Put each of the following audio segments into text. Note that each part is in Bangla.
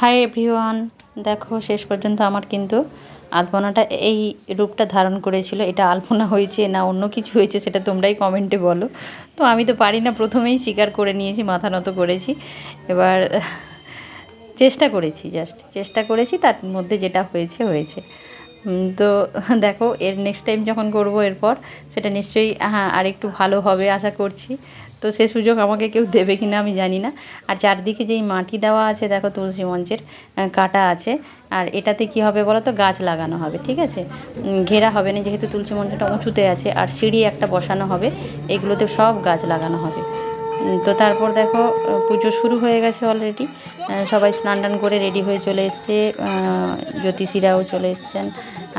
হাই এভরিওয়ান দেখো, শেষ পর্যন্ত আমার কিন্তু আলপনাটা এই রূপটা ধারণ করেছিল। এটা আলপনা হয়েছে না অন্য কিছু হয়েছে সেটা তোমরাই কমেন্টে বলো। তো আমি তো পারি না, প্রথমেই স্বীকার করে নিয়েছি, মাথা নত করেছি। এবার চেষ্টা করেছি জাস্ট চেষ্টা করেছি, তার মধ্যে যেটা হয়েছে হয়েছে। তো দেখো, এর নেক্সট টাইম যখন করব এরপর, সেটা নিশ্চয়ই হ্যাঁ আর একটু ভালো হবে, আশা করছি। তো সে সুযোগ আমাকে কেউ দেবে কি না আমি জানি না। আর চারদিকে যেই মাটি দেওয়া আছে, দেখো তুলসী মঞ্চের কাটা আছে। আর এটাতে কি হবে বলো তো? গাছ লাগানো হবে, ঠিক আছে? ঘেরা হবে না, যেহেতু তুলসী মঞ্চটা উঁচুতে আছে। আর সিঁড়ি একটা বসানো হবে, এগুলোতে সব গাছ লাগানো হবে। তো তারপর দেখো পুজো শুরু হয়ে গেছে অলরেডি সবাই স্নান টান করে রেডি হয়ে চলে এসছে জ্যোতিষীরাও চলে এসছেন।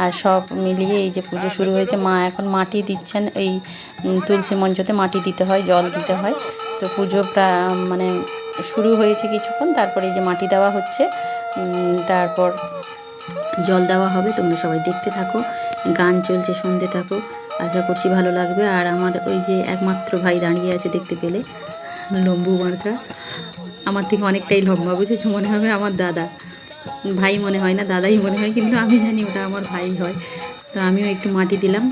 আর সব মিলিয়ে এই যে পুজো শুরু হয়েছে, মা এখন মাটি দিচ্ছেন, এই তুলসী মঞ্চতে মাটি দিতে হয়, জল দিতে হয়। তো পুজো মানে শুরু হয়েছে কিছুক্ষণ, তারপরে এই যে মাটি দেওয়া হচ্ছে তারপর জল দেওয়া হবে, তোমরা সবাই দেখতে থাকো, গান চলছে, শুনতে থাকো। আশা করছি ভালো লাগবে। আর আমার ওই যে একমাত্র ভাই দাঁড়িয়ে আছে দেখতে পেলে, লম্বু মার্কা। আমার থেকে অনেকটাই লম্বা, বুঝেছ? মনে হবে আমার দাদা। ভাই মনে হয় না, দাদাই মনে হয়, কিন্তু আমি জানি ওটা আমার ভাই হয়। তো আমিও একটু মাটি দিলাম।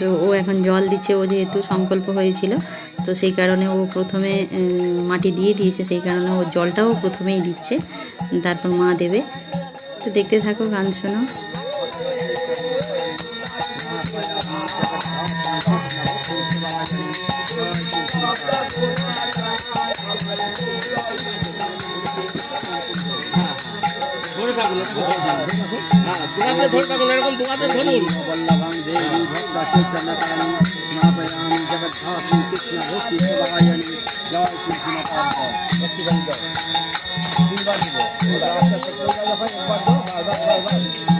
তো ও এখন জল দিচ্ছে, ও যেহেতু সংকল্প হয়েছিল, তো সেই কারণে ও প্রথমে মাটি দিয়ে দিয়েছে। সেই কারণে ও জলটাও প্রথমেই দিচ্ছে। তারপর মা দেবে। তো দেখতে থাকো, গান শোনো। দুয়াতে ধর পাগল এরকম দুয়াতে ধরুন বল্লভং দেবী ভক্তাসে জনতাম নাপয়াম জগদ্ধাত্রী কৃষ্ণ ভক্তি সদায়নি জয় কৃষ্ণ পান্ত একটি বন্ধ তিনবার দিব তিনবার একটা চক্র হয় একবার দাও বারবার বারবার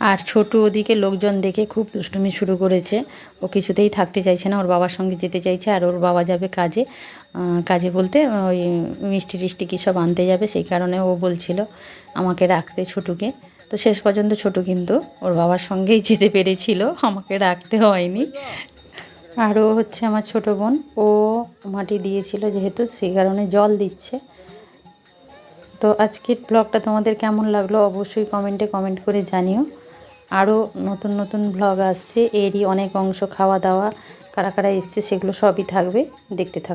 আর ছোটু ওদিকে লোকজন দেখে খুব দুষ্টুমি শুরু করেছে। ও কিছুতেই থাকতে চাইছে না, ওর বাবার সঙ্গে যেতে চাইছে আর ওর বাবা যাবে কাজে। কাজে বলতে ওই মিষ্টি টিষ্টি কী সব আনতে যাবে, সেই কারণে ও বলছিল আমাকে রাখতে ছোটুকে। তো শেষ পর্যন্ত ছোটু কিন্তু ওর বাবার সঙ্গেই যেতে পেরেছিল, আমাকে রাখতে হয়নি। আরও হচ্ছে আমার ছোট বোন, ও মাটি দিয়েছিল যেহেতু, সেই কারণে জল দিচ্ছে। তো আজকের ব্লগটা তোমাদের কেমন লাগল অবশ্যই কমেন্টে কমেন্ট করে জানিও। আরও নতুন নতুন ব্লগ আসছে, এরই অনেক অংশ খাওয়া দাওয়া, কারা কারা এসছে সেগুলো সবই থাকবে, দেখতে থাকো